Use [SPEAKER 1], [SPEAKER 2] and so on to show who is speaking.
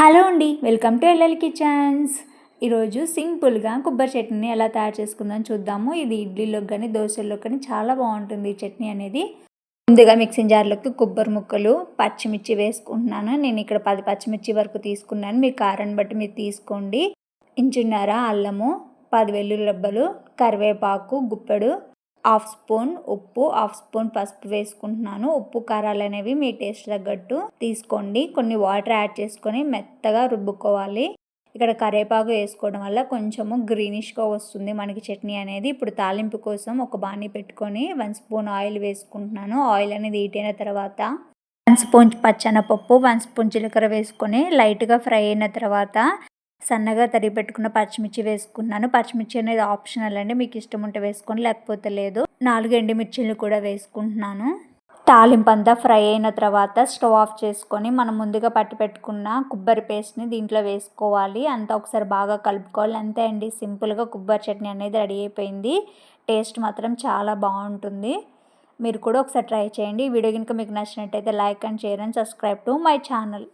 [SPEAKER 1] Hello అండి welcome to LL kitchens. ఈరోజు సింపుల్గా కొబ్బరి చట్నీని ఎలా తయారు చేసుకుందాం చూద్దాము. ఇది ఇడ్లీలోకి కానీ దోశల్లోకి కానీ చాలా బాగుంటుంది ఈ చట్నీ అనేది. ముందుగా మిక్సింగ్ జార్లోకి కొబ్బరి ముక్కలు పచ్చిమిర్చి వేసుకుంటున్నాను. నేను ఇక్కడ పది పచ్చిమిర్చి వరకు తీసుకున్నాను. మీ కారాన్ని బట్టి మీరు తీసుకోండి. ఇంచున్నర అల్లము పది వెల్లుల్లబ్బలు కరివేపాకు గుప్పెడు హాఫ్ స్పూన్ ఉప్పు హాఫ్ స్పూన్ పసుపు వేసుకుంటున్నాను. ఉప్పు కారాలు అనేవి మీ టేస్ట్ తగ్గట్టు తీసుకోండి. కొన్ని వాటర్ యాడ్ చేసుకొని మెత్తగా రుబ్బుకోవాలి. ఇక్కడ కరివేపాకు వేసుకోవడం వల్ల కొంచెము గ్రీనిష్గా వస్తుంది మనకి చట్నీ అనేది. ఇప్పుడు తాలింపు కోసం ఒక బాణీ పెట్టుకొని వన్ స్పూన్ ఆయిల్ వేసుకుంటున్నాను. ఆయిల్ అనేది హీట్ తర్వాత వన్ స్పూన్ పచ్చనపప్పు వన్ స్పూన్ జీలకర్ర వేసుకొని లైట్గా ఫ్రై అయిన తర్వాత సన్నగా తరిగి పెట్టుకున్న పచ్చిమిర్చి వేసుకున్నాను. పచ్చిమిర్చి అనేది ఆప్షనల్ అండి. మీకు ఇష్టం ఉంటే వేసుకొని లేకపోతే లేదు. నాలుగు ఎండుమిర్చిలు కూడా వేసుకుంటున్నాను. తాలింపు అంతా ఫ్రై అయిన తర్వాత స్టవ్ ఆఫ్ చేసుకొని మనం ముందుగా పట్టి పెట్టుకున్న కొబ్బరి పేస్ట్ని దీంట్లో వేసుకోవాలి. అంతా ఒకసారి బాగా కలుపుకోవాలి. అంతే అండి. సింపుల్గా కొబ్బరి చట్నీ అనేది రెడీ అయిపోయింది. టేస్ట్ మాత్రం చాలా బాగుంటుంది. మీరు కూడా ఒకసారి ట్రై చేయండి. ఈ వీడియో కనుక మీకు నచ్చినట్టయితే like and share and subscribe to my channel.